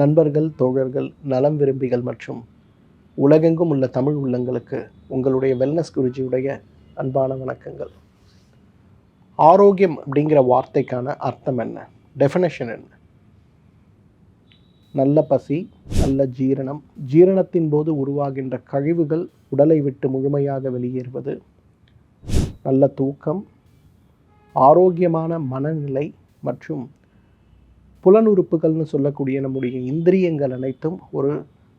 நண்பர்கள் தோழர்கள் நலம் விரும்பிகள் மற்றும் உலகெங்கும் உள்ள தமிழ் உள்ளங்களுக்கு உங்களுடைய வெல்னஸ் குருஜியுடைய அன்பான வணக்கங்கள். ஆரோக்கியம் அப்படிங்கிற வார்த்தைக்கான அர்த்தம் என்ன? டெஃபினேஷன் என்ன? நல்ல பசி நல்ல ஜீரணம் ஜீரணத்தின் போது உருவாகின்ற கழிவுகள் உடலை விட்டு முழுமையாக வெளியேறுவது நல்ல தூக்கம் ஆரோக்கியமான மனநிலை மற்றும் புலனுறுப்புகள்னு சொல்லக்கூடிய நம்முடைய இந்திரியங்கள் அனைத்தும் ஒரு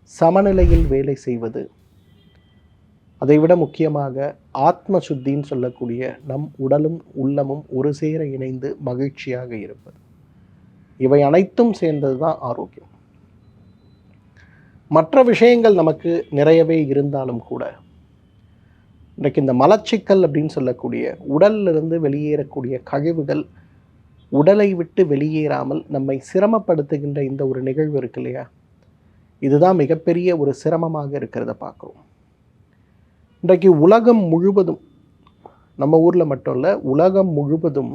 சமநிலையில் வேலை செய்வது. அதைவிட முக்கியமாக ஆத்ம சுத்தின்னு சொல்லக்கூடிய நம் உடலும் உள்ளமும் ஒரு சேர இணைந்து மகிழ்ச்சியாக இருப்பது. இவை அனைத்தும் சேர்ந்தது தான் ஆரோக்கியம். மற்ற விஷயங்கள் நமக்கு நிறையவே இருந்தாலும் கூட இன்றைக்கு இந்த மலச்சிக்கல் அப்படின்னு சொல்லக்கூடிய உடல்லிருந்து வெளியேறக்கூடிய கழிவுகள் உடலை விட்டு வெளியேறாமல் நம்மை சிரமப்படுத்துகின்ற இந்த ஒரு நிகழ்வு இருக்கு இல்லையா? இதுதான் மிகப்பெரிய ஒரு சிரமமாக இருக்கிறத பார்க்குறோம். இன்றைக்கு உலகம் முழுவதும் நம்ம ஊரில் மட்டும் இல்லை உலகம் முழுவதும்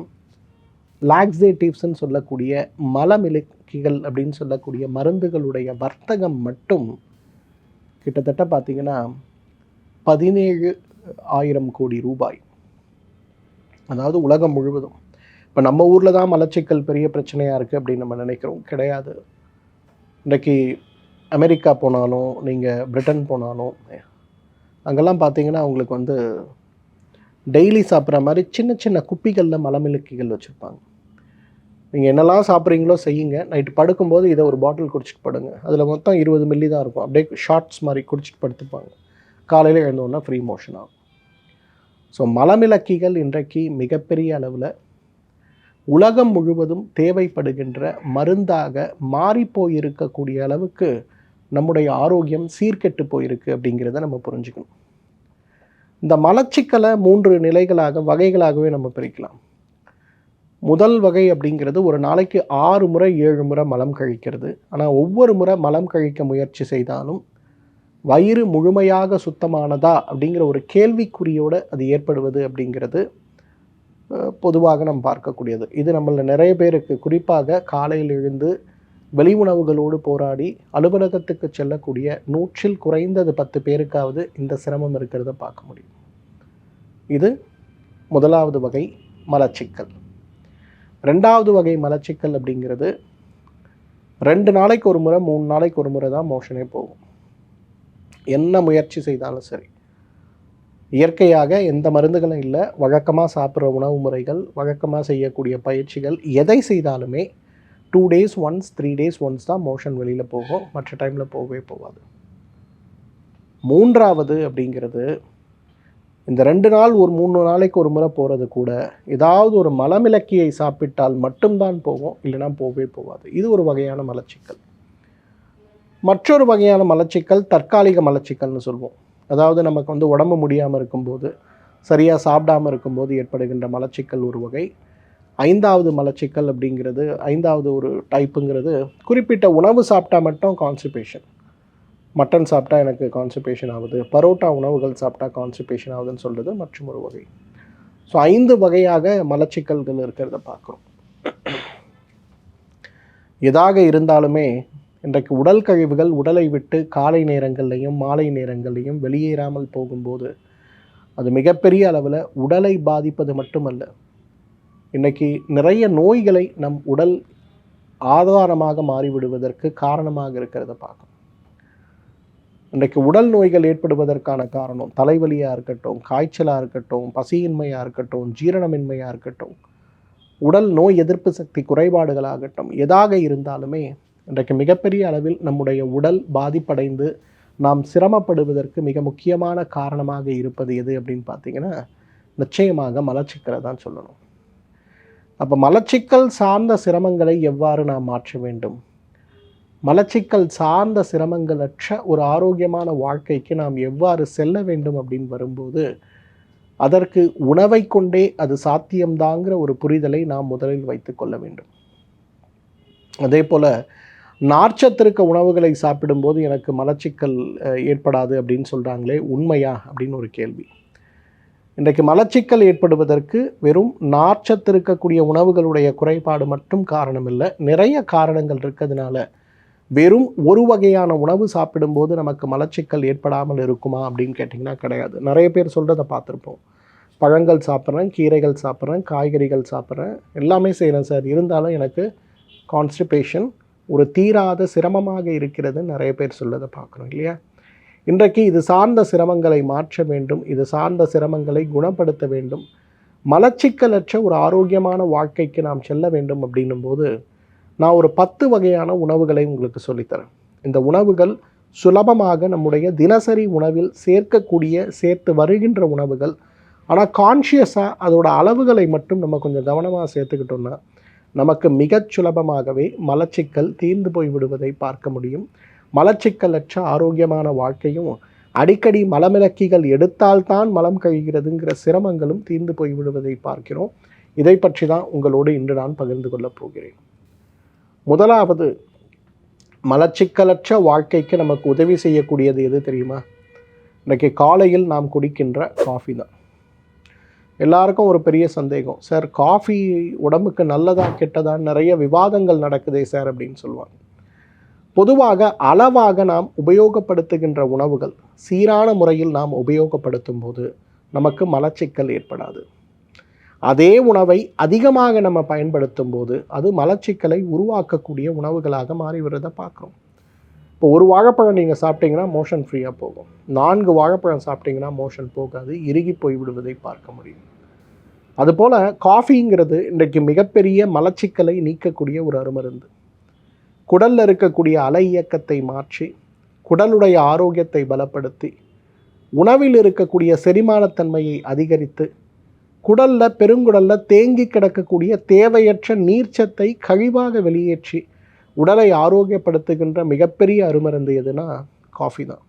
லாக்ஸேட்டிவ்ஸ்ன்னு சொல்லக்கூடிய மலமிலக்கிகள் அப்படின்னு சொல்லக்கூடிய மருந்துகளுடைய வர்த்தகம் மட்டும் கிட்டத்தட்ட பார்த்திங்கன்னா பதினேழு ஆயிரம் கோடி ரூபாய். அதாவது உலகம் முழுவதும். இப்போ நம்ம ஊரில் தான் மலச்சிக்கல் பெரிய பிரச்சனையாக இருக்குது அப்படின்னு நம்ம நினைக்கிறோம். கிடையாது. இன்றைக்கி அமெரிக்கா போனாலும் நீங்கள் பிரிட்டன் போனாலும் அங்கெல்லாம் பார்த்தீங்கன்னா அவங்களுக்கு வந்து டெய்லி சாப்பிட்ற மாதிரி சின்ன சின்ன குப்பிகளில் மலமிளக்கிகள் வச்சுருப்பாங்க. நீங்கள் என்னெல்லாம் சாப்பிட்றீங்களோ செய்யுங்க. நைட்டு படுக்கும்போது இதை ஒரு பாட்டில் குடிச்சிட்டு படுங்க. அதில் மொத்தம் இருபது மில்லி தான் இருக்கும். அப்படியே ஷார்ட்ஸ் மாதிரி குடிச்சிட்டு படுத்துப்பாங்க. காலையில் எழுந்தோன்னா ஃப்ரீ மோஷன் ஆகும். ஸோ மலமிளக்கிகள் இன்றைக்கு மிகப்பெரிய அளவில் உலகம் முழுவதும் தேவைப்படுகின்ற மருந்தாக மாறிப்போயிருக்கக்கூடிய அளவுக்கு நம்முடைய ஆரோக்கியம் சீர்கெட்டு போயிருக்கு அப்படிங்கிறத நம்ம புரிஞ்சுக்கணும். இந்த மலச்சிக்கலை மூன்று நிலைகளாக வகைகளாகவே நம்ம பிரிக்கலாம். முதல் வகை அப்படிங்கிறது ஒரு நாளைக்கு ஆறு முறை ஏழு முறை மலம் கழிக்கிறது. ஆனால் ஒவ்வொரு முறை மலம் கழிக்க முயற்சி செய்தாலும் வயிறு முழுமையாக சுத்தமானதா அப்படிங்கிற ஒரு கேள்விக்குறியோடு அது ஏற்படுவது அப்படிங்கிறது பொதுவாக நம்ம பார்க்கக்கூடியது. இது நம்மள நிறைய பேருக்கு குறிப்பாக காலையில் எழுந்து வெளி உணவுகளோடு போராடி அலுவலகத்துக்கு செல்லக்கூடிய நூற்றில் குறைந்தது பத்து பேருக்காவது இந்த சிரமம் இருக்கிறத பார்க்க முடியும். இது முதலாவது வகை மலச்சிக்கல். ரெண்டாவது வகை மலச்சிக்கல் அப்படிங்கிறது ரெண்டு நாளைக்கு ஒரு முறை மூணு நாளைக்கு ஒரு முறை தான் மோஷனே போகும். என்ன முயற்சி செய்தாலும் சரி. இயற்கையாக எந்த மருந்துகளும் இல்லை. வழக்கமாக சாப்பிட்ற உணவு முறைகள் வழக்கமாக செய்யக்கூடிய பயிற்சிகள் எதை செய்தாலுமே two days once three days once தான் மோஷன் வெளியில் போகும். மற்ற டைமில் போகவே போகாது. மூன்றாவது அப்படிங்கிறது இந்த ரெண்டு நாள் ஒரு மூணு நாளைக்கு ஒரு முறை போகிறது கூட ஏதாவது ஒரு மலமிளக்கியை சாப்பிட்டால் மட்டும்தான் போகும். இல்லைனா போகவே போகாது. இது ஒரு வகையான மலச்சிக்கல். மற்றொரு வகையான மலச்சிக்கல் தற்காலிக மலச்சிக்கல்னு சொல்லுவோம் அதாவது நமக்கு வந்து உடம்பு முடியாமல் இருக்கும்போது சரியாக சாப்பிடாமல் இருக்கும்போது ஏற்படுகின்ற மலச்சிக்கல் ஒரு வகை. ஐந்தாவது மலச்சிக்கல் அப்படிங்கிறது ஐந்தாவது ஒரு டைப்புங்கிறது குறிப்பிட்ட உணவு சாப்பிட்டா மட்டும் கான்ஸ்டிபேஷன் மட்டன் சாப்பிட்டா எனக்கு கான்ஸ்டிபேஷன் ஆகுது. பரோட்டா உணவுகள் சாப்பிட்டா கான்ஸ்டிபேஷன் ஆகுதுன்னு சொல்கிறது மற்றும் ஒரு வகை. ஸோ ஐந்து வகையாக மலச்சிக்கல்கள் இருக்கிறத பார்க்குறோம். எதாக இருந்தாலுமே இன்றைக்கு உடல் கழிவுகள் உடலை விட்டு காலை நேரங்கள்லையும் மாலை நேரங்கள்லையும் வெளியேறாமல் போகும்போது அது மிகப்பெரிய அளவில் உடலை பாதிப்பது மட்டுமல்ல இன்றைக்கி நிறைய நோய்களை நம் உடல் ஆதாரமாக மாறிவிடுவதற்கு காரணமாக இருக்கிறத பார்க்கணும். இன்றைக்கு உடல் நோய்கள் ஏற்படுவதற்கான காரணம் தலைவலியாக இருக்கட்டும் காய்ச்சலாக இருக்கட்டும் பசியின்மையாக இருக்கட்டும் ஜீரணமின்மையாக இருக்கட்டும் உடல் நோய் எதிர்ப்பு சக்தி குறைபாடுகளாகட்டும் எதாக இருந்தாலுமே இன்றைக்கு மிகப்பெரிய அளவில் நம்முடைய உடல் பாதிப்படைந்து நாம் சிரமப்படுவதற்கு மிக முக்கியமான காரணமாக இருப்பது எது அப்படின்னு பார்த்தீங்கன்னா நிச்சயமாக மலச்சிக்கலை தான் சொல்லணும். அப்போ மலச்சிக்கல் சார்ந்த சிரமங்களை எவ்வாறு நாம் மாற்ற வேண்டும்? மலச்சிக்கல் சார்ந்த சிரமங்களற்ற ஒரு ஆரோக்கியமான வாழ்க்கைக்கு நாம் எவ்வாறு செல்ல வேண்டும் அப்படின்னு வரும்போது அதற்கு உணவை கொண்டே அது சாத்தியம்தாங்கிற ஒரு புரிதலை நாம் முதலில் வைத்துக்கொள்ள வேண்டும். அதே போல் நார்ச்சத்திருக்க உணவுகளை சாப்பிடும்போது எனக்கு மலச்சிக்கல் ஏற்படாது அப்படின்னு சொல்கிறாங்களே உண்மையா அப்படின்னு ஒரு கேள்வி. இன்றைக்கு மலச்சிக்கல் ஏற்படுவதற்கு வெறும் நார்ச்சத்து இருக்கக்கூடிய உணவுகளுடைய குறைபாடு மட்டும் காரணம் இல்லை நிறைய காரணங்கள் இருக்கிறதுனால வெறும் ஒரு வகையான உணவு சாப்பிடும்போது நமக்கு மலச்சிக்கல் ஏற்படாமல் இருக்குமா அப்படின்னு கேட்டிங்கன்னா கிடையாது. நிறைய பேர் சொல்கிறத பார்த்துருப்போம். பழங்கள் சாப்பிட்றேன் கீரைகள் சாப்பிட்றேன் காய்கறிகள் சாப்பிட்றேன் எல்லாமே செய்கிறேன் சார். இருந்தாலும் எனக்கு கான்ஸ்டிபேஷன் ஒரு தீராத சிரமமாக இருக்கிறது நிறைய பேர் சொல்லதை பார்க்குறோம் இல்லையா? இன்றைக்கு இது சார்ந்த சிரமங்களை மாற்ற வேண்டும் இது சார்ந்த சிரமங்களை குணப்படுத்த வேண்டும். மலச்சிக்கலற்ற ஒரு ஆரோக்கியமான வாழ்க்கைக்கு நாம் செல்ல வேண்டும் அப்படின்னும் போது நான் ஒரு பத்து வகையான உணவுகளை உங்களுக்கு சொல்லித்தரேன். இந்த உணவுகள் சுலபமாக நம்முடைய தினசரி உணவில் சேர்க்கக்கூடிய சேர்த்து வருகின்ற உணவுகள். ஆனால் கான்ஷியஸாக அதோட அளவுகளை மட்டும் நம்ம கொஞ்சம் கவனமாக சேர்த்துக்கிட்டோம்னா நமக்கு மிகச் சுலபமாகவே மலச்சிக்கல் தீர்ந்து போய் விடுவதை பார்க்க முடியும். மலச்சிக்கலற்ற ஆரோக்கியமான வாழ்க்கையும் அடிக்கடி மலமிளக்கிகள் எடுத்தால்தான் மலம் கழிகிறதுங்கிற சிரமங்களும் தீர்ந்து போய் விடுவதை பார்க்கிறோம். இதை பற்றி தான் உங்களோடு இன்று நான் பகிர்ந்து கொள்ளப் போகிறேன். முதலாவது மலச்சிக்கலற்ற வாழ்க்கைக்கு நமக்கு உதவி செய்யக்கூடியது எது தெரியுமா? இன்றைக்கி காலையில் நாம் குடிக்கின்ற காஃபி தான் எல்லாருக்கும் ஒரு பெரிய சந்தேகம். சார் காஃபி உடம்புக்கு நல்லதா கெட்டதா? நிறைய விவாதங்கள் நடக்குதே சார் அப்படின்னு சொல்லுவாங்க. பொதுவாக அளவாக நாம் உபயோகப்படுத்துகின்ற உணவுகள் சீரான முறையில் நாம் உபயோகப்படுத்தும் போது நமக்கு மலச்சிக்கல் ஏற்படாது. அதே உணவை அதிகமாக நம்ம பயன்படுத்தும் போது அது மலச்சிக்கலை உருவாக்கக்கூடிய உணவுகளாக மாறி பார்க்குறோம். இப்போ ஒரு வாழைப்பழம் நீங்கள் சாப்பிட்டீங்கன்னா மோஷன் ஃப்ரீயாக போகும். நான்கு வாழைப்பழம் சாப்பிட்டீங்கன்னா மோஷன் போகாது. இறுகி போய் விடுவதை பார்க்க முடியும். அதுபோல் காஃபிங்கிறது இன்றைக்கு மிகப்பெரிய மலச்சிக்கலை நீக்கக்கூடிய ஒரு அருமருந்து. குடலில் இருக்கக்கூடிய அலை இயக்கத்தை மாற்றி குடலுடைய ஆரோக்கியத்தை பலப்படுத்தி உணவில் இருக்கக்கூடிய செரிமானத்தன்மையை அதிகரித்து குடலில் பெருங்குடலில் தேங்கி கிடக்கக்கூடிய தேவையற்ற நீர்ச்சத்தை கழிவாக வெளியேற்றி உடலை ஆரோக்கியப்படுத்துகின்ற மிகப்பெரிய அருமருந்து எதுனா காஃபி தான்.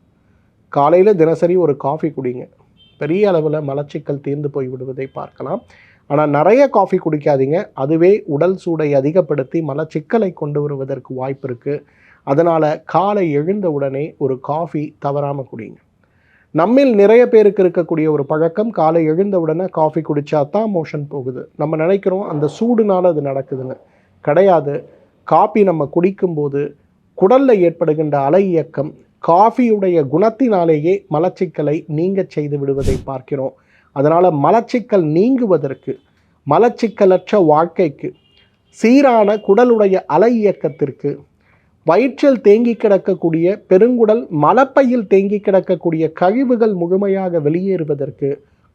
காலையில் தினசரி ஒரு காஃபி குடிங்க. பெரிய அளவில் மலச்சிக்கல் தீர்ந்து போய் விடுவதை பார்க்கலாம். ஆனால் நிறைய காஃபி குடிக்காதீங்க. அதுவே உடல் சூடை அதிகப்படுத்தி மலச்சிக்கலை கொண்டு வருவதற்கு வாய்ப்பு இருக்குது அதனால் காலை எழுந்த உடனே ஒரு காஃபி தவறாமல் குடிங்க. நம்மில் நிறைய பேருக்கு இருக்கக்கூடிய ஒரு பழக்கம் காலை எழுந்த உடனே காஃபி குடித்தா தான் மோஷன் போகுது. நம்ம நினைக்கிறோம் அந்த சூடுனால அது நடக்குதுன்னு. கிடையாது. காஃபி நம்ம குடிக்கும்போது குடலில் ஏற்படுகின்ற அலை இயக்கம் காஃபியுடைய குணத்தினாலேயே மலச்சிக்கலை நீங்க செய்து விடுவதை பார்க்கிறோம். அதனால் மலச்சிக்கல் நீங்குவதற்கு மலச்சிக்கலற்ற வாழ்க்கைக்கு சீரான குடலுடைய அலை இயக்கத்திற்கு வயிற்றில் தேங்கி கிடக்கக்கூடிய பெருங்குடல் மலப்பையில் தேங்கி கிடக்கக்கூடிய கழிவுகள் முழுமையாக வெளியேறுவதற்கு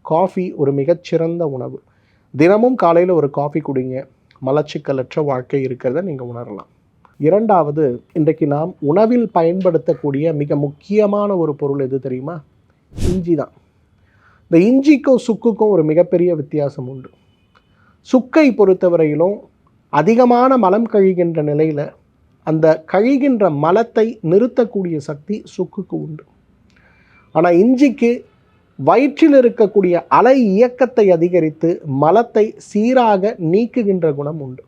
காஃபி ஒரு மிகச்சிறந்த உணவு. தினமும் காலையில் ஒரு காஃபி குடிங்க. மலச்சிக்கலற்ற வாழ்க்கை இருக்கிறத நீங்கள் உணரலாம். இரண்டாவது இன்றைக்கு நாம் உணவில் பயன்படுத்தக்கூடிய மிக முக்கியமான ஒரு பொருள் எது தெரியுமா? இஞ்சி தான். இந்த இஞ்சிக்கும் சுக்குக்கும் ஒரு மிகப்பெரிய வித்தியாசம் உண்டு. சுக்கை பொறுத்தவரையிலும் அதிகமான மலம் கழிகின்ற நிலையில் அந்த கழிகின்ற மலத்தை நிறுத்தக்கூடிய சக்தி சுக்குக்கு உண்டு. ஆனால் இஞ்சிக்கு வயிற்றில் இருக்கக்கூடிய அலை இயக்கத்தை அதிகரித்து மலத்தை சீராக நீக்குகின்ற குணம் உண்டு.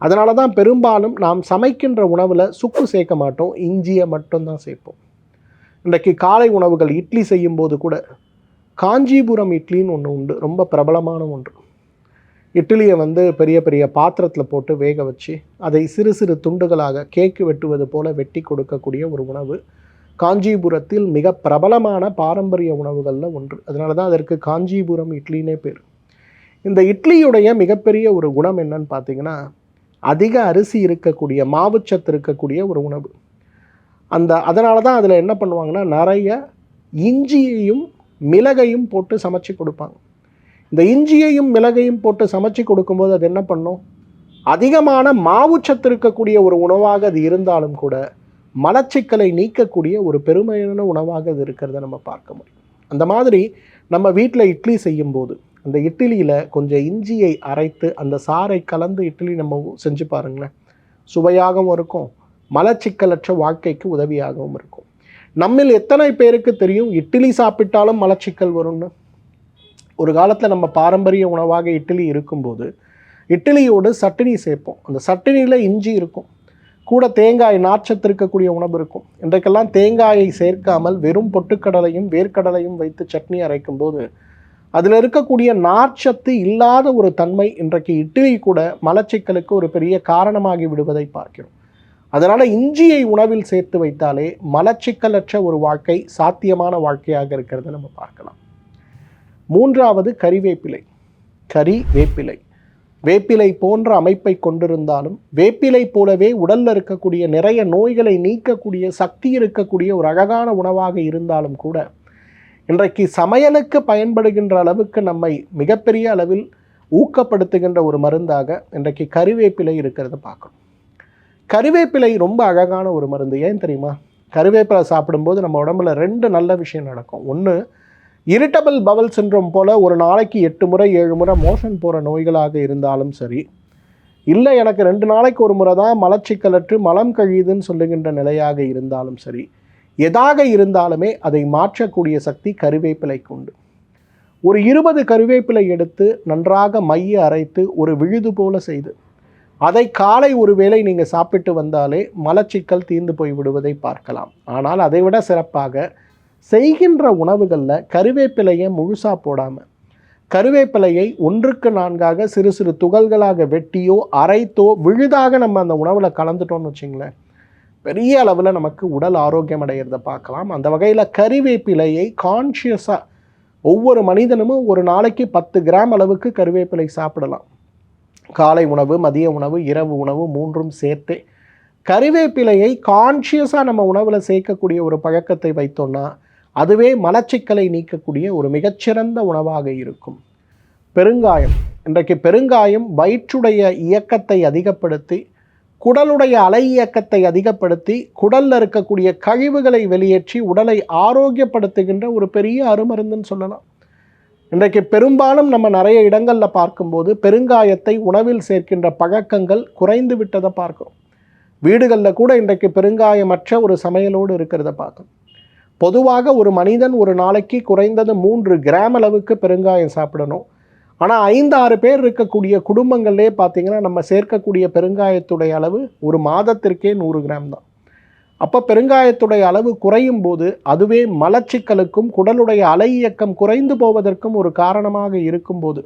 அதனால தான் பெரும்பாலும் நாம் சமைக்கின்ற உணவில் சுக்கு சேர்க்க மாட்டோம் இஞ்சியை மட்டும்தான் சேர்ப்போம். இன்றைக்கு காலை உணவுகள் இட்லி செய்யும்போது கூட காஞ்சிபுரம் இட்லின்னு ஒன்று உண்டு ரொம்ப பிரபலமான ஒன்று. இட்லியை வந்து பெரிய பெரிய பாத்திரத்தில் போட்டு வேக வச்சு அதை சிறு சிறு துண்டுகளாக கேக்கு வெட்டுவது போல வெட்டி கொடுக்கக்கூடிய ஒரு உணவு. காஞ்சிபுரத்தில் மிக பிரபலமான பாரம்பரிய உணவுகளில் ஒன்று. அதனால தான் அதற்கு காஞ்சிபுரம் இட்லினே பேர். இந்த இட்லியுடைய மிகப்பெரிய ஒரு குணம் என்னன்னு பார்த்தீங்கன்னா அதிக அரிசி இருக்கக்கூடிய மாவுச்சத்து இருக்கக்கூடிய ஒரு உணவு. அந்த அதனால தான் அதில் என்ன பண்ணுவாங்கன்னா நிறைய இஞ்சியையும் மிளகையும் போட்டு சமைச்சு கொடுப்பாங்க. இந்த இஞ்சியையும் மிளகையும் போட்டு சமைச்சு கொடுக்கும்போது அது என்ன பண்ணும்? அதிகமான மாவுச்சத்து இருக்கக்கூடிய ஒரு உணவாக அது இருந்தாலும் கூட மலச்சிக்கலை நீக்கக்கூடிய ஒரு பெருமையான உணவாக அது இருக்கிறத நம்ம பார்க்க முடியும். அந்த மாதிரி நம்ம வீட்டில் இட்லி செய்யும்போது அந்த இட்லியில் கொஞ்சம் இஞ்சியை அரைத்து அந்த சாறை கலந்து இட்லி நம்ம செஞ்சு பாருங்களேன். சுவையாகவும் இருக்கும் மலச்சிக்கலற்ற வாழ்க்கைக்கு உதவியாகவும் இருக்கும். நம்மில் எத்தனை பேருக்கு தெரியும் இட்லி சாப்பிட்டாலும் மலச்சிக்கல் வரும்னு? ஒரு காலத்தில் நம்ம பாரம்பரிய உணவாக இட்லி இருக்கும்போது இட்லியோடு சட்டினி சேர்ப்போம். அந்த சட்டினியில் இஞ்சி இருக்கும். கூட தேங்காய் நார்ச்சத்து இருக்கக்கூடிய உணவு இருக்கும். இன்றைக்கெல்லாம் தேங்காயை சேர்க்காமல் வெறும் பொட்டுக்கடலையும் வேர்க்கடலையும் வைத்து சட்னி அரைக்கும் போது அதில் இருக்கக்கூடிய நார்ச்சத்து இல்லாத ஒரு தன்மை இன்றைக்கு இட்லி கூட மலச்சிக்கலுக்கு ஒரு பெரிய காரணமாகி விடுவதை பார்க்கிறோம். அதனால் இஞ்சியை உணவில் சேர்த்து வைத்தாலே மலச்சிக்கலற்ற ஒரு வாழ்க்கை சாத்தியமான வாழ்க்கையாக இருக்கிறத நம்ம பார்க்கலாம். மூன்றாவது கறிவேப்பிலை. கறி வேப்பிலை வேப்பிலை போன்ற அமைப்பை கொண்டிருந்தாலும் வேப்பிலை போலவே உடலில் இருக்கக்கூடிய நிறைய நோய்களை நீக்கக்கூடிய சக்தி இருக்கக்கூடிய ஒரு அழகான உணவாக இருந்தாலும் கூட இன்றைக்கு சமையலுக்கு பயன்படுகின்ற அளவுக்கு நம்மை மிகப்பெரிய அளவில் ஊக்கப்படுத்துகின்ற ஒரு மருந்தாக இன்றைக்கு கருவேப்பிலை இருக்கிறத பார்க்கணும் கருவேப்பிலை ரொம்ப அழகான ஒரு மருந்து. ஏன் தெரியுமா? கருவேப்பிலை சாப்பிடும்போது நம்ம உடம்புல ரெண்டு நல்ல விஷயம் நடக்கும். ஒன்று இரிட்டபிள் பவல் சின்ரோம் போல் ஒரு நாளைக்கு எட்டு முறை ஏழு முறை மோஷன் போகிற நோய்களாக இருந்தாலும் சரி இல்லை எனக்கு ரெண்டு நாளைக்கு ஒரு முறை தான் மலச்சிக்கலற்று மலம் கழியுதுன்னு சொல்லுகின்ற நிலையாக இருந்தாலும் சரி எதாக இருந்தாலுமே அதை மாற்றக்கூடிய சக்தி கருவேப்பிலைக்கு உண்டு. ஒரு இருபது கருவேப்பிலை எடுத்து நன்றாக மைய அரைத்து ஒரு விழுது போல செய்து அதை காலை ஒரு வேளை நீங்கள் சாப்பிட்டு வந்தாலே மலச்சிக்கல் தீர்ந்து போய் விடுவதை பார்க்கலாம். ஆனால் அதைவிட சிறப்பாக செய்கின்ற உணவுகளில் கருவேப்பிலையை முழுசாக போடாமல் கருவேப்பிலையை ஒன்றுக்கு நான்காக சிறு சிறு துகள்களாக வெட்டியோ அரைத்தோ விழுதாக நம்ம அந்த உணவில் கலந்துட்டோம்னு வச்சிங்களேன் பெரிய அளவில் நமக்கு உடல் ஆரோக்கியம் அடைகிறத பார்க்கலாம். அந்த வகையில் கருவேப்பிலையை கான்ஷியஸாக ஒவ்வொரு மனிதனும் ஒரு நாளைக்கு பத்து கிராம் அளவுக்கு கருவேப்பிலை சாப்பிடலாம். காலை உணவு மதிய உணவு இரவு உணவு மூன்றும் சேர்த்து கருவேப்பிலையை கான்ஷியஸாக நம்ம உணவில் சேர்க்கக்கூடிய ஒரு பழக்கத்தை வைத்தோன்னா அதுவே மலச்சிக்கலை நீக்கக்கூடிய ஒரு மிகச்சிறந்த உணவாக இருக்கும். பெருங்காயம். இன்றைக்கு பெருங்காயம் வயிற்றுடைய இயக்கத்தை அதிகப்படுத்தி குடலுடைய அலை இயக்கத்தை அதிகப்படுத்தி குடலில் இருக்கக்கூடிய கழிவுகளை வெளியேற்றி உடலை ஆரோக்கியப்படுத்துகின்ற ஒரு பெரிய அருமருந்துன்னு சொல்லலாம். இன்றைக்கு பெரும்பாலும் நம்ம நிறைய இடங்களில் பார்க்கும்போது பெருங்காயத்தை உணவில் சேர்க்கின்ற பழக்கங்கள் குறைந்து விட்டதை பார்க்கிறோம். வீடுகளில் கூட இன்றைக்கு பெருங்காயமற்ற ஒரு சமையலோடு இருக்கிறத பார்க்கணும் பொதுவாக ஒரு மனிதன் ஒரு நாளைக்கு குறைந்தது மூன்று கிராம் அளவுக்கு பெருங்காயம் சாப்பிடணும். ஆனால் ஐந்து ஆறு பேர் இருக்கக்கூடிய குடும்பங்கள்லே பார்த்தீங்கன்னா நம்ம சேர்க்கக்கூடிய பெருங்காயத்துடைய அளவு ஒரு மாதத்திற்கே நூறு கிராம் தான். அப்போ பெருங்காயத்துடைய அளவு குறையும் போது அதுவே மலச்சிக்கலுக்கும் குடலுடைய அலை இயக்கம் குறைந்து போவதற்கும் ஒரு காரணமாக இருக்கும்போது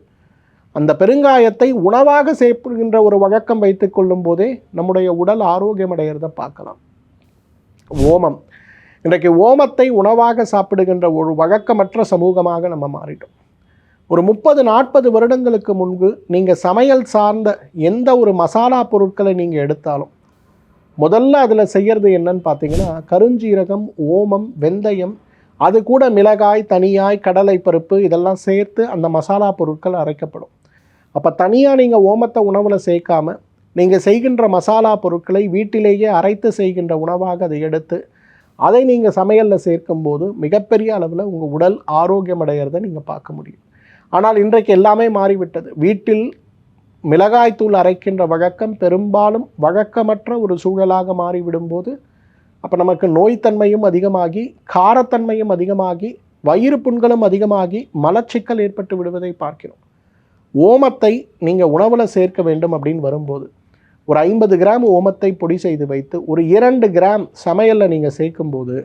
அந்த பெருங்காயத்தை உணவாக சேர்க்கின்ற ஒரு வழக்கம் வைத்து கொள்ளும் போதே நம்முடைய உடல் ஆரோக்கியமடைகிறத பார்க்கலாம். ஓமம். இன்றைக்கு ஓமத்தை உணவாக சாப்பிடுகின்ற ஒரு வழக்கமற்ற சமூகமாக நம்ம மாறிட்டோம். ஒரு முப்பது நாற்பது வருடங்களுக்கு முன்பு நீங்கள் சமையல் சார்ந்த எந்த ஒரு மசாலா பொருட்களை நீங்கள் எடுத்தாலும் முதல்ல அதில் செய்கிறது என்னன்னு பார்த்தீங்கன்னா கருஞ்சீரகம் ஓமம் வெந்தயம் அது கூட மிளகாய் தனியாய் கடலை பருப்பு இதெல்லாம் சேர்த்து அந்த மசாலா பொருட்கள் அரைக்கப்படும். அப்போ தனியாக நீங்கள் ஓமத்தை உணவில் சேர்க்காம நீங்கள் செய்கின்ற மசாலா பொருட்களை வீட்டிலேயே அரைத்து செய்கின்ற உணவாக அதை எடுத்து அதை நீங்கள் சமையலில் சேர்க்கும்போது மிகப்பெரிய அளவில் உங்கள் உடல் ஆரோக்கியம் அடைகிறத நீங்கள் பார்க்க முடியும். ஆனால் இன்றைக்கு எல்லாமே மாறிவிட்டது. வீட்டில் மிளகாய்த்தூள் அரைக்கின்ற வழக்கம் பெரும்பாலும் வழக்கமற்ற ஒரு சூழலாக மாறிவிடும்போது அப்போ நமக்கு நோய்த்தன்மையும் அதிகமாகி காரத்தன்மையும் அதிகமாகி வயிறு புண்களும் அதிகமாகி மலச்சிக்கல் ஏற்பட்டு விடுவதை பார்க்கிறோம். ஓமத்தை நீங்கள் உணவில் சேர்க்க வேண்டும் அப்படின்னு வரும்போது ஒரு ஐம்பது கிராம் ஓமத்தை பொடி செய்து வைத்து ஒரு இரண்டு கிராம் சமையலில் நீங்கள் சேர்க்கும்போது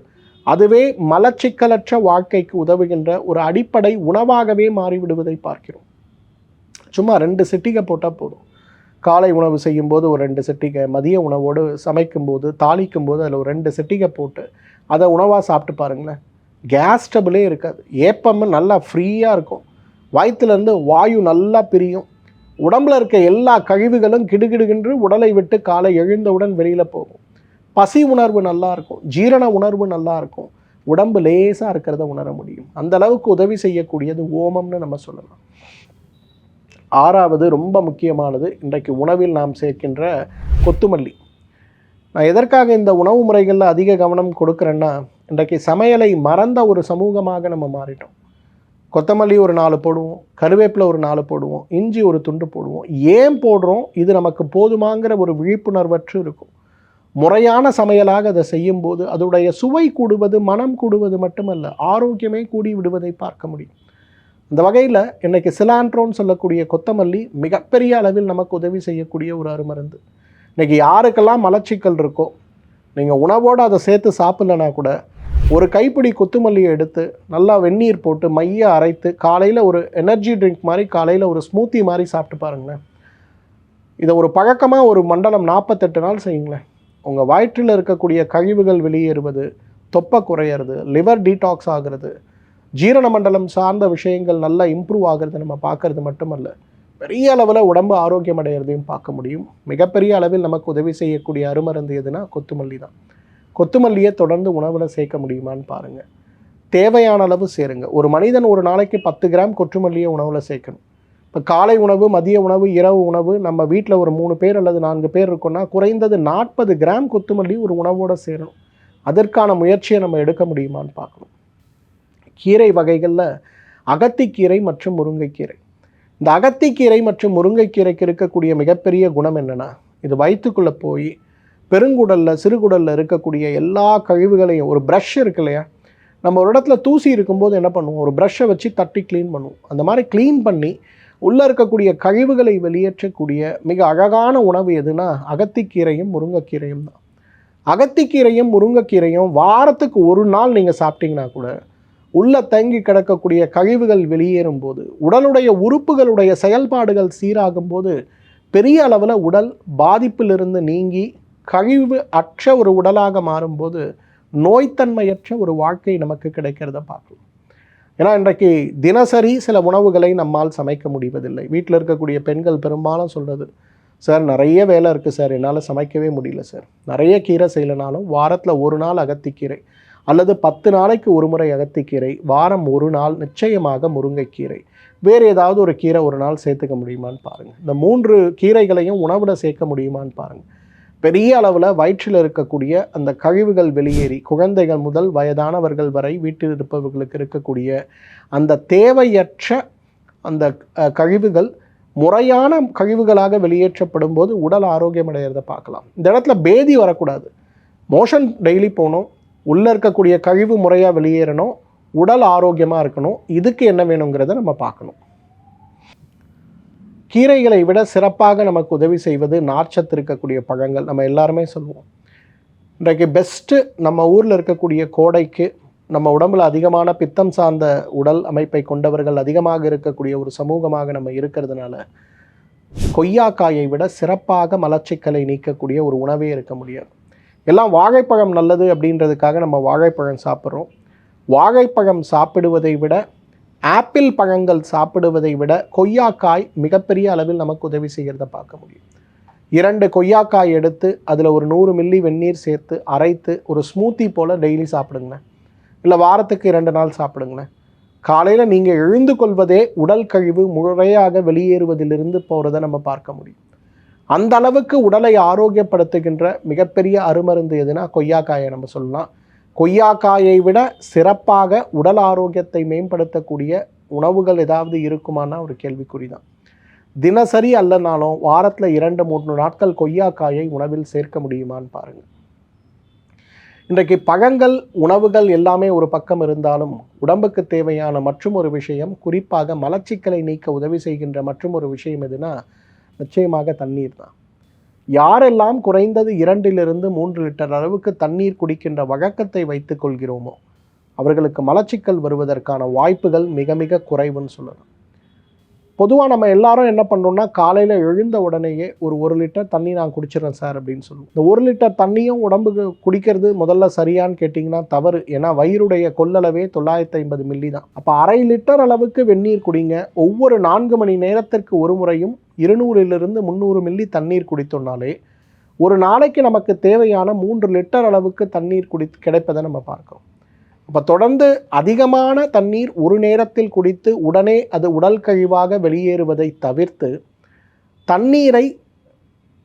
அதுவே மலச்சிக்கலற்ற வாழ்க்கைக்கு உதவுகின்ற ஒரு அடிப்படை உணவாகவே மாறிவிடுவதை பார்க்கிறோம். சும்மா ரெண்டு சிட்டிகை போட்டால் போதும். காலை உணவு செய்யும்போது ஒரு ரெண்டு சிட்டிகை மதிய உணவோடு சமைக்கும்போது தாளிக்கும் போது அதில் ஒரு ரெண்டு சிட்டிகை போட்டு அதை உணவாக சாப்பிட்டு பாருங்களேன். கேஸ் டபுளே இருக்காது. ஏப்பம் நல்லா ஃப்ரீயாக இருக்கும். வயிற்றுலேருந்து வாயு நல்லா பிரியும். உடம்புல இருக்க எல்லா கழிவுகளும் கிடுகிடுகின்று உடலை விட்டு காலை எழுந்தவுடன் வெளியில் போகும். பசி உணர்வு நல்லா இருக்கும். ஜீரண உணர்வு நல்லா இருக்கும். உடம்பு லேசாக இருக்கிறத உணர முடியும். அந்த அளவுக்கு உதவி செய்யக்கூடியது ஓமம்னு நம்ம சொல்லலாம். ஆறாவது ரொம்ப முக்கியமானது இன்றைக்கு உணவில் நாம் சேர்க்கின்ற கொத்துமல்லி. நான் எதற்காக இந்த உணவு முறைகளில் அதிக கவனம் கொடுக்குறேன்னா இன்றைக்கு சமையலை மறந்த ஒரு சமூகமாக நம்ம மாறிட்டோம். கொத்தமல்லி ஒரு நாலு போடுவோம் கருவேப்பிலை ஒரு நாலு போடுவோம் இஞ்சி ஒரு துண்டு போடுவோம். ஏன் போடுறோம்? இது நமக்கு போதுமாங்கிற ஒரு விழிப்புணர்வற்று இருக்கும். முறையான சமையலாக அதை செய்யும்போது அதோடைய சுவை கூடுவது மனம் கூடுவது மட்டுமல்ல ஆரோக்கியமே கூடி விடுவதை பார்க்க முடியும். இந்த வகையில் இன்றைக்கி சிலாண்ட்ரோன்னு சொல்லக்கூடிய கொத்தமல்லி மிகப்பெரிய அளவில் நமக்கு உதவி செய்யக்கூடிய ஒரு அருமருந்து. இன்றைக்கி யாருக்கெல்லாம் மலச்சிக்கல் இருக்கோ நீங்கள் உணவோடு அதை சேர்த்து சாப்பிட்லனா கூட ஒரு கைப்பிடி கொத்துமல்லியை எடுத்து நல்லா வெந்நீர் போட்டு மைய அரைத்து காலையில் ஒரு எனர்ஜி ட்ரிங்க் மாதிரி காலையில் ஒரு ஸ்மூத்தி மாதிரி சாப்பிட்டு பாருங்களேன். இதை ஒரு பழக்கமாக ஒரு மண்டலம் நாற்பத்தெட்டு நாள் செய்யுங்களேன். உங்கள் வயிற்றில் இருக்கக்கூடிய கழிவுகள் வெளியேறுவது தொப்பை குறையிறது லிவர் டீடாக்ஸ் ஆகிறது ஜீரண மண்டலம் சார்ந்த விஷயங்கள் நல்லா இம்ப்ரூவ் ஆகிறது நம்ம பார்க்கறது மட்டுமல்ல பெரிய அளவில் உடம்பு ஆரோக்கியம் அடைகிறதையும் பார்க்க முடியும். மிகப்பெரிய அளவில் நமக்கு உதவி செய்யக்கூடிய அருமருந்து எதுனா கொத்துமல்லி தான். கொத்துமல்லியை தொடர்ந்து உணவில் சேர்க்க முடியுமான்னு பாருங்கள் தேவையான அளவு சேருங்க. ஒரு மனிதன் ஒரு நாளைக்கு பத்து கிராம் கொற்றுமல்லியை உணவில் சேர்க்கணும். இப்போ காலை உணவு மதிய உணவு இரவு உணவு நம்ம வீட்டில் ஒரு மூணு பேர் அல்லது நான்கு பேர் இருக்கோம்னா குறைந்தது நாற்பது கிராம் கொத்துமல்லி ஒரு உணவோடு சேரணும். அதற்கான முயற்சியை நம்ம எடுக்க முடியுமான்னு பார்க்கணும். கீரை வகைகளில் அகத்திக்கீரை மற்றும் முருங்கைக்கீரை. இந்த அகத்திக்கீரை மற்றும் முருங்கைக்கீரைக்கு இருக்கக்கூடிய மிகப்பெரிய குணம் என்னென்னா இது வயிற்றுக்குள்ளே போய் பெருங்குடலில் சிறுகுடலில் இருக்கக்கூடிய எல்லா கழிவுகளையும் ஒரு ப்ரஷ் இருக்கு இல்லையா? நம்ம ஒரு இடத்துல தூசி இருக்கும்போது என்ன பண்ணுவோம்? ஒரு ப்ரஷ்ஷை வச்சு தட்டி க்ளீன் பண்ணுவோம். அந்த மாதிரி க்ளீன் பண்ணி உள்ளே இருக்கக்கூடிய கழிவுகளை வெளியேற்றக்கூடிய மிக அழகான உணவு எதுனா அகத்திக்கீரையும் முருங்கைக்கீரையும் தான். அகத்திக்கீரையும் முருங்கைக்கீரையும் வாரத்துக்கு ஒரு நாள் நீங்கள் சாப்பிட்டீங்கன்னா கூட உள்ள தங்கி கிடக்கக்கூடிய கழிவுகள் வெளியேறும் போது உடலுடைய உறுப்புகளுடைய செயல்பாடுகள் சீராகும் போது பெரிய அளவில் உடல் பாதிப்பிலிருந்து நீங்கி கழிவு அற்ற ஒரு உடலாக மாறும்போது நோய்த்தன்மையற்ற ஒரு வாழ்க்கை நமக்கு கிடைக்கிறத பார்க்கலாம் ஏன்னா இன்றைக்கு தினசரி சில உணவுகளை நம்மால் சமைக்க முடிவதில்லை. வீட்டில் இருக்கக்கூடிய பெண்கள் பெரும்பாலும் சொல்கிறது சார் நிறைய வேலை இருக்குது சார். என்னால் சமைக்கவே முடியல சார். நிறைய கீரை செய்யலைனாலும் வாரத்தில் ஒரு நாள் அகத்திக்கீரை அல்லது பத்து நாளைக்கு ஒரு முறை அகத்திக்கீரை வாரம் ஒரு நாள் நிச்சயமாக முருங்கைக்கீரை. வேறு ஏதாவது ஒரு கீரை ஒரு நாள் சேர்த்துக்க முடியுமான்னு பாருங்கள் இந்த மூன்று கீரைகளையும் உணவில் சேர்க்க முடியுமான்னு பாருங்கள் பெரிய அளவில் வயிற்றில் இருக்கக்கூடிய அந்த கழிவுகள் வெளியேறி குழந்தைகள் முதல் வயதானவர்கள் வரை வீட்டில் இருப்பவர்களுக்கு இருக்கக்கூடிய அந்த தேவையற்ற அந்த கழிவுகள் முறையான கழிவுகளாக வெளியேற்றப்படும் போது உடல் ஆரோக்கியம் அடைகிறத பார்க்கலாம். இந்த இடத்துல பேதி வரக்கூடாது. மோஷன் டெய்லி போகணும். உள்ளே இருக்கக்கூடிய கழிவு முறையாக வெளியேறணும். உடல் ஆரோக்கியமாக இருக்கணும். இதுக்கு என்ன வேணுங்கிறத நம்ம பார்க்கணும். கீரைகளை விட சிறப்பாக நமக்கு உதவி செய்வது நார்ச்சத்து இருக்கக்கூடிய பழங்கள். நம்ம எல்லாருமே சொல்லுவோம். இன்றைக்கு பெஸ்ட்டு நம்ம ஊரில் இருக்கக்கூடிய கோடைக்கு நம்ம உடம்பில் அதிகமான பித்தம் சார்ந்த உடல் அமைப்பை கொண்டவர்கள் அதிகமாக இருக்கக்கூடிய ஒரு சமூகமாக நம்ம இருக்கிறதுனால கொய்யாக்காயை விட சிறப்பாக மலச்சிக்கலை நீக்கக்கூடிய ஒரு உணவே இருக்க முடியாது. எல்லாம் வாழைப்பழம் நல்லது அப்படின்றதுக்காக நம்ம வாழைப்பழம் சாப்பிட்றோம். வாழைப்பழம் சாப்பிடுவதை விட ஆப்பிள் பழங்கள் சாப்பிடுவதை விட கொய்யாக்காய் மிகப்பெரிய அளவில் நமக்கு உதவி செய்கிறத பார்க்க முடியும். இரண்டு கொய்யாக்காய் எடுத்து அதில் ஒரு நூறு மில்லி வெந்நீர் சேர்த்து அரைத்து ஒரு ஸ்மூத்தி போல் டெய்லி சாப்பிடுங்கண்ணே இல்லை வாரத்துக்கு இரண்டு நாள் சாப்பிடுங்களேன். காலையில் நீங்கள் எழுந்து கொள்வதே உடல் கழிவு முறையாக வெளியேறுவதிலிருந்து போகிறத நம்ம பார்க்க முடியும். அந்த அளவுக்கு உடலை ஆரோக்கியப்படுத்துகின்ற மிகப்பெரிய அருமருந்து எதுனா கொய்யாக்காயை நம்ம சொல்லலாம். கொய்யாக்காயை விட சிறப்பாக உடல் ஆரோக்கியத்தை மேம்படுத்தக்கூடிய உணவுகள் ஏதாவது இருக்குமானா ஒரு கேள்விக்குறி தான் தினசரி அல்லனாலும் வாரத்தில் இரண்டு மூன்று நாட்கள் கொய்யாக்காயை உணவில் சேர்க்க முடியுமான்னு பாருங்கள் இன்றைக்கு பழங்கள் உணவுகள் எல்லாமே ஒரு பக்கம் இருந்தாலும் உடம்புக்கு தேவையான மற்றும் ஒரு விஷயம் குறிப்பாக மலச்சிக்கலை நீக்க உதவி செய்கின்ற மற்றும் ஒரு விஷயம் எதுனா நிச்சயமாக தண்ணீர் தான் யாரெல்லாம் குறைந்தது இரண்டிலிருந்து மூன்று லிட்டர் அளவுக்கு தண்ணீர் குடிக்கின்ற வழக்கத்தை வைத்துக் கொள்கிறோமோ அவர்களுக்கு மலச்சிக்கல் வருவதற்கான வாய்ப்புகள் மிக மிக குறைவுன்னு சொல்லலாம். பொதுவாக நம்ம எல்லாரும் என்ன பண்ணுறோம்னா காலையில் எழுந்த உடனேயே ஒரு ஒரு லிட்டர் தண்ணி நான் குடிச்சிடறேன் சார் அப்படின்னு சொல்லுவோம். இந்த ஒரு லிட்டர் தண்ணியும் உடம்புக்கு குடிக்கிறது முதல்ல சரியான்னு கேட்டிங்கன்னா தவறு. ஏன்னா வயிறுடைய கொள்ளளவே தொள்ளாயிரத்தி ஐம்பது மில்லி தான். அப்போ அரை லிட்டர் அளவுக்கு வெந்நீர் குடிங்க. ஒவ்வொரு நான்கு மணி நேரத்திற்கு ஒரு முறையும் இருநூறிலிருந்து முந்நூறு மில்லி தண்ணீர் குடித்தோம்னாலே ஒரு நாளைக்கு நமக்கு தேவையான மூன்று லிட்டர் அளவுக்கு தண்ணீர் குடி கிடைப்பதை நம்ம பார்க்கிறோம். அப்போ தொடர்ந்து அதிகமான தண்ணீர் ஒரு நேரத்தில் குடித்து உடனே அது உடல் கழிவாக வெளியேறுவதை தவிர்த்து தண்ணீரை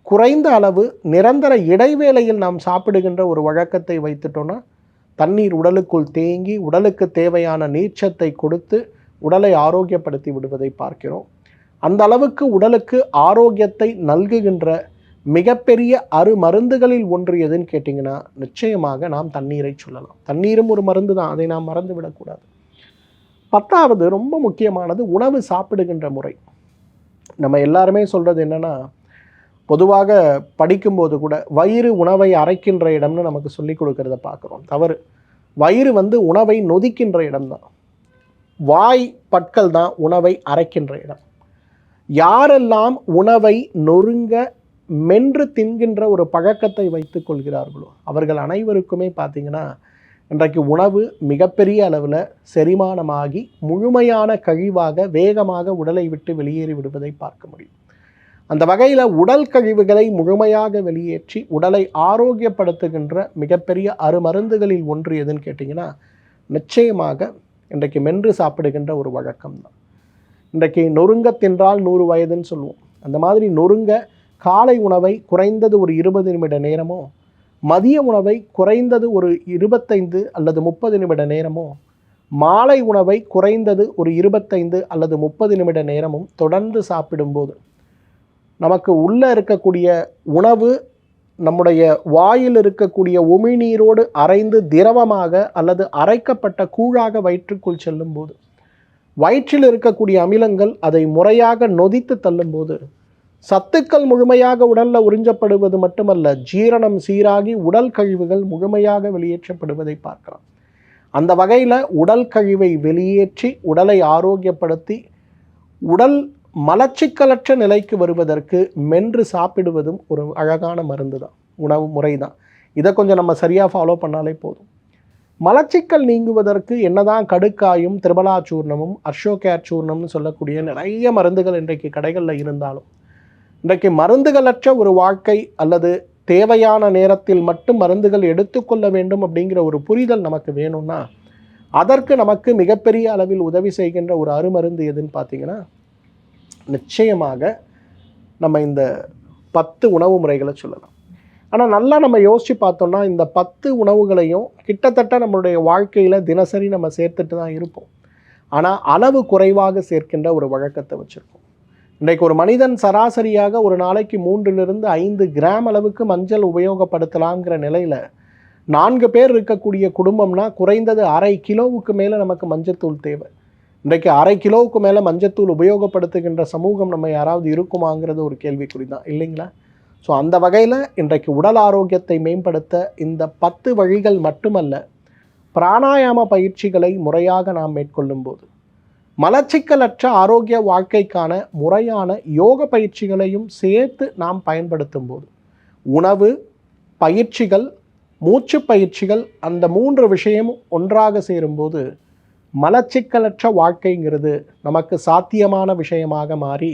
குறைந்த அளவு நிரந்தர இடைவேளையில் நாம் சாப்பிடுகின்ற ஒரு வழக்கத்தை வைத்துட்டோன்னா தண்ணீர் உடலுக்குள் தேங்கி உடலுக்கு தேவையான நீச்சத்தை கொடுத்து உடலை ஆரோக்கியப்படுத்தி விடுவதை பார்க்கிறோம். அந்த அளவுக்கு உடலுக்கு ஆரோக்கியத்தை நல்குகின்ற மிகப்பெரிய அரு மருந்துகளில் ஒன்று எதுன்னு கேட்டிங்கன்னா நிச்சயமாக நாம் தண்ணீரை சொல்லலாம். தண்ணீரும் ஒரு மருந்து தான் அதை நாம் மறந்து விடக்கூடாது பத்தாவது ரொம்ப முக்கியமானது உணவு சாப்பிடுகின்ற முறை. நம்ம எல்லாருமே சொல்கிறது என்னென்னா பொதுவாக படிக்கும்போது கூட வயிறு உணவை அரைக்கின்ற இடம்னு நமக்கு சொல்லி கொடுக்கறத பார்க்குறோம். தவறு. வயிறு வந்து உணவை நொதிக்கின்ற இடம்தான். வாய் பற்கள் தான் உணவை அரைக்கின்ற இடம். யாரெல்லாம் உணவை நொறுங்க மென்று தின்கின்ற ஒரு பழக்கத்தை வைத்துக் கொள்கிறார்களோ? அவர்கள் அனைவருக்குமே பார்த்தீங்கன்னா இன்றைக்கு உணவு மிகப்பெரிய அளவில் செரிமானமாகி முழுமையான கழிவாக வேகமாக உடலை விட்டு வெளியேறி விடுவதை பார்க்க முடியும். அந்த வகையில் உடல் கழிவுகளை முழுமையாக வெளியேற்றி உடலை ஆரோக்கியப்படுத்துகின்ற மிகப்பெரிய அருமருந்துகளில் ஒன்று எதுன்னு கேட்டிங்கன்னா நிச்சயமாக இன்றைக்கு மென்று சாப்பிடுகின்ற ஒரு வழக்கம் தான் இன்றைக்கு நொறுங்க தின்றால் நூறு வயதுன்னு சொல்லுவோம். அந்த மாதிரி நொறுங்க காலை உணவை குறைந்தது ஒரு இருபது நிமிட நேரமோ மதிய உணவை குறைந்தது ஒரு இருபத்தைந்து அல்லது முப்பது நிமிட நேரமோ மாலை உணவை குறைந்தது ஒரு இருபத்தைந்து அல்லது முப்பது நிமிட நேரமும் தொடர்ந்து சாப்பிடும்போது நமக்கு உள்ளே இருக்கக்கூடிய உணவு நம்முடைய வாயில் இருக்கக்கூடிய உமிழ்நீரோடு அரைந்து திரவமாக அல்லது அரைக்கப்பட்ட கூழாக வயிற்றுக்குள் செல்லும்போது வயிற்றில் இருக்கக்கூடிய அமிலங்கள் அதை முறையாக நொதித்து தள்ளும்போது சத்துக்கள் முழுமையாக உடலில் உறிஞ்சப்படுவது மட்டுமல்ல ஜீரணம் சீராகி உடல் கழிவுகள் முழுமையாக வெளியேற்றப்படுவதை பார்க்கலாம். அந்த வகையில் உடல் கழிவை வெளியேற்றி உடலை ஆரோக்கியப்படுத்தி உடல் மலச்சிக்கலற்ற நிலைக்கு வருவதற்கு மென்று சாப்பிடுவதும் ஒரு அழகான மருந்து தான் உணவு முறை தான் இதை கொஞ்சம் நம்ம சரியாக ஃபாலோ பண்ணாலே போதும். மலச்சிக்கல் நீங்குவதற்கு என்னதான் கடுக்காயும் திரிபலா சூர்ணமும் அர்ஷோகேர் சூர்ணம்னு சொல்லக்கூடிய நிறைய மருந்துகள் இன்றைக்கு கடைகளில் இருந்தாலும் இன்றைக்கு மருந்துகளற்ற ஒரு வாழ்க்கை அல்லது தேவையான நேரத்தில் மட்டும் மருந்துகள் எடுத்துக்கொள்ள வேண்டும் அப்படிங்கிற ஒரு புரிதல் நமக்கு வேணும்னா அதற்கு நமக்கு மிகப்பெரிய அளவில் உதவி செய்கின்ற ஒரு அருமருந்து எதுன்னு பார்த்தீங்கன்னா நிச்சயமாக நம்ம இந்த பத்து உணவு முறைகளை சொல்லலாம். ஆனால் நல்லா நம்ம யோசித்து பார்த்தோம்னா இந்த பத்து உணவுகளையும் கிட்டத்தட்ட நம்மளுடைய வாழ்க்கையில் தினசரி நம்ம சேர்த்துட்டு தான் இருப்போம். ஆனால் அளவு குறைவாக சேர்க்கின்ற ஒரு வழக்கத்தை வச்சுருக்கோம். இன்றைக்கு ஒரு மனிதன் சராசரியாக ஒரு நாளைக்கு மூன்றிலிருந்து ஐந்து கிராம் அளவுக்கு மஞ்சள் உபயோகப்படுத்தலாங்கிற நிலையில் நான்கு பேர் இருக்கக்கூடிய குடும்பம்னா குறைந்தது அரை கிலோவுக்கு மேலே நமக்கு மஞ்சத்தூள் தேவை. இன்றைக்கு அரை கிலோவுக்கு மேலே மஞ்சத்தூள் உபயோகப்படுத்துகின்ற சமூகம் நம்ம யாராவது இருக்குமாங்கிறது ஒரு கேள்விக்குறி தான் இல்லைங்களா? ஸோ அந்த வகையில் இன்றைக்கு உடல் ஆரோக்கியத்தை மேம்படுத்த இந்த பத்து வழிகள் மட்டுமல்ல பிராணாயாம பயிற்சிகளை முறையாக நாம் மேற்கொள்ளும்போது. மலச்சிக்கலற்ற ஆரோக்கிய வாழ்க்கைக்கான முறையான யோக பயிற்சிகளையும் சேர்த்து நாம் பயன்படுத்தும் போது உணவு பயிற்சிகள் மூச்சு பயிற்சிகள் அந்த மூன்று விஷயமும் ஒன்றாக சேரும்போது மலச்சிக்கலற்ற வாழ்க்கைங்கிறது நமக்கு சாத்தியமான விஷயமாக மாறி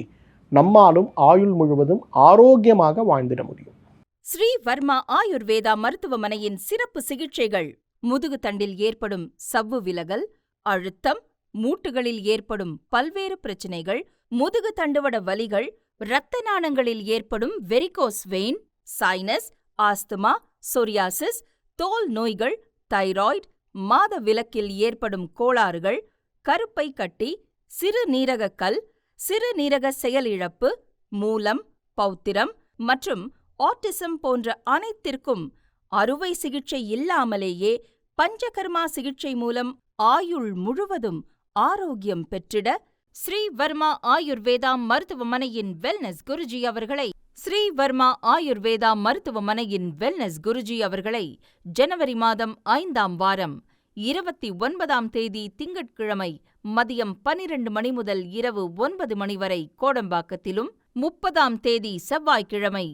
நம்மாலும் ஆயுள் முழுவதும் ஆரோக்கியமாக வாழ்ந்திட முடியும். ஸ்ரீ வர்மா ஆயுர்வேதா மருத்துவமனையின் சிறப்பு சிகிச்சைகள். முதுகு தண்டில் ஏற்படும் சவ்வு விலகல் அழுத்தம் மூட்டுகளில் ஏற்படும் பல்வேறு பிரச்சனைகள் முதுகு தண்டுவட வலிகள் இரத்த நாணங்களில் ஏற்படும் varicose vein sinus asthma psoriasis தோல் நோய்கள் தைராய்டு மாத விலக்கில் ஏற்படும் கோளாறுகள் கருப்பை கட்டி சிறுநீரகக் கல் சிறுநீரக செயலிழப்பு மூலம் பௌத்திரம் மற்றும் ஆட்டிசம் போன்ற அனைத்திற்கும் அறுவை சிகிச்சை இல்லாமலேயே பஞ்சகர்மா சிகிச்சை மூலம் ஆயுள் முழுவதும் ஆரோக்கியம் பெற்றிட ஸ்ரீ வர்மா ஆயுர்வேதா மருத்துவமனையின் வெல்னஸ் குருஜி அவர்களை ஸ்ரீ வர்மா ஆயுர்வேதா மருத்துவமனையின் வெல்னஸ் குருஜி அவர்களை ஜனவரி மாதம் ஐந்தாம் வாரம் இருபத்தி ஒன்பதாம் தேதி திங்கட்கிழமை மதியம் பனிரெண்டு மணி முதல் இரவு ஒன்பது மணி வரை கோடம்பாக்கத்திலும் முப்பதாம் தேதி செவ்வாய்க்கிழமை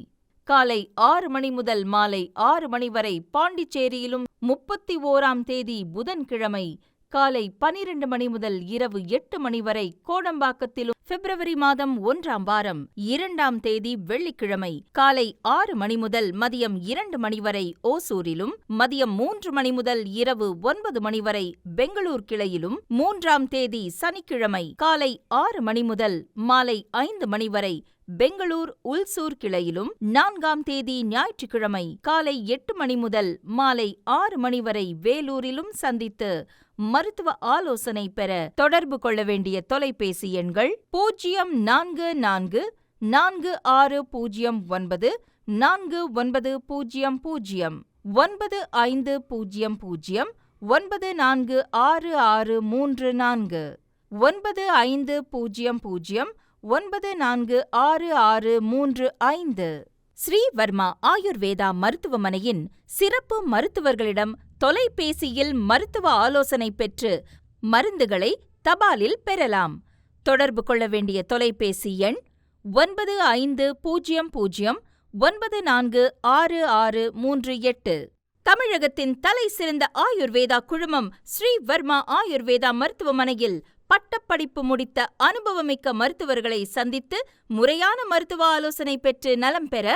காலை ஆறு மணி முதல் மாலை ஆறு மணி வரை பாண்டிச்சேரியிலும் முப்பத்தி ஓராம் தேதி புதன்கிழமை காலை பனிரெண்டு மணி முதல் இரவு எட்டு மணி வரை கோடம்பாக்கத்திலும் பிப்ரவரி மாதம் ஒன்றாம் வாரம் இரண்டாம் தேதி வெள்ளிக்கிழமை காலை ஆறு மணி முதல் மதியம் இரண்டு மணி வரை ஓசூரிலும் மதியம் மூன்று மணி முதல் இரவு ஒன்பது மணி வரை பெங்களூர் கிளையிலும் மூன்றாம் தேதி சனிக்கிழமை காலை ஆறு மணி முதல் மாலை ஐந்து மணி வரை பெங்களூர் உல்சூர் கிளையிலும் நான்காம் தேதி ஞாயிற்றுக்கிழமை காலை எட்டு மணி முதல் மாலை ஆறு மணி வரை வேலூரிலும் சந்தித்து மருத்துவ ஆலோசனை பெற தொடர்பு கொள்ள வேண்டிய தொலைபேசி எண்கள் பூஜ்ஜியம் நான்கு நான்கு நான்கு ஆறு பூஜ்ஜியம் ஒன்பது நான்கு ஒன்பது பூஜ்ஜியம் பூஜ்ஜியம் ஒன்பது ஐந்து பூஜ்ஜியம் பூஜ்ஜியம் ஒன்பது நான்கு ஆறு ஆறு மூன்று நான்கு ஒன்பது ஐந்து பூஜ்ஜியம் பூஜ்ஜியம் ஒன்பது நான்கு ஆறு ஆறு மூன்று ஐந்து. ஸ்ரீவர்மா ஆயுர்வேதா மருத்துவமனையின் சிறப்பு மருத்துவர்களிடம் தொலைபேசியில் மருத்துவ ஆலோசனை பெற்று மருந்துகளை தபாலில் பெறலாம். தொடர்பு கொள்ள வேண்டிய தொலைபேசி எண் ஒன்பது ஐந்து பூஜ்ஜியம் பூஜ்ஜியம் ஒன்பது நான்கு ஆறு ஆறு மூன்று எட்டு. தமிழகத்தின் தலை சிறந்த ஆயுர்வேதா குழுமம் ஸ்ரீவர்மா ஆயுர்வேதா மருத்துவமனையில் பட்டப்படிப்பு முடித்த அனுபவமிக்க மருத்துவர்களை சந்தித்து முறையான மருத்துவ ஆலோசனை பெற்று நலம் பெற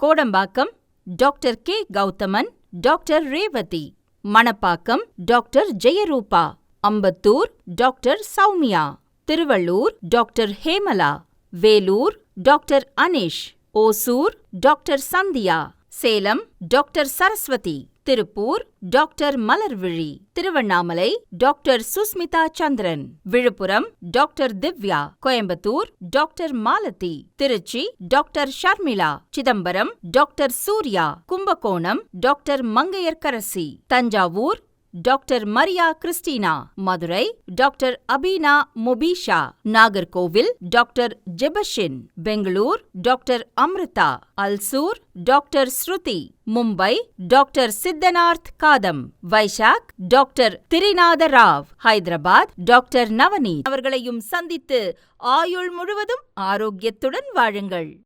Kodambakkam doctor K Gauthaman doctor Revathi Manapakkam doctor Jayarupa Ambattur doctor Soumya. Tiruvallur doctor Hemala Vellore doctor Anish Hosur doctor Sandhya Salem doctor Saraswathi Tiruppur doctor Malarvizhi Tiruvannamalai doctor Sushmita Chandran Villupuram doctor Divya Coimbatore doctor Malathi Trichy doctor Sharmila Chidambaram doctor Surya Kumbakonam doctor Mangaiyarkarasi Thanjavur doctor Maria Christina Madurai doctor Abeena Mobisha Nagercoil doctor Jebashin Bangalore doctor Amritha Ulsoor doctor Shruti Mumbai doctor Sidhanarth Gautham Vaishak doctor Trinatha Rao Hyderabad doctor Navaneeth அவர்களையும் சந்தித்து ஆயுள் முழுவதும் ஆரோக்கியத்துடன் வாழுங்கள்.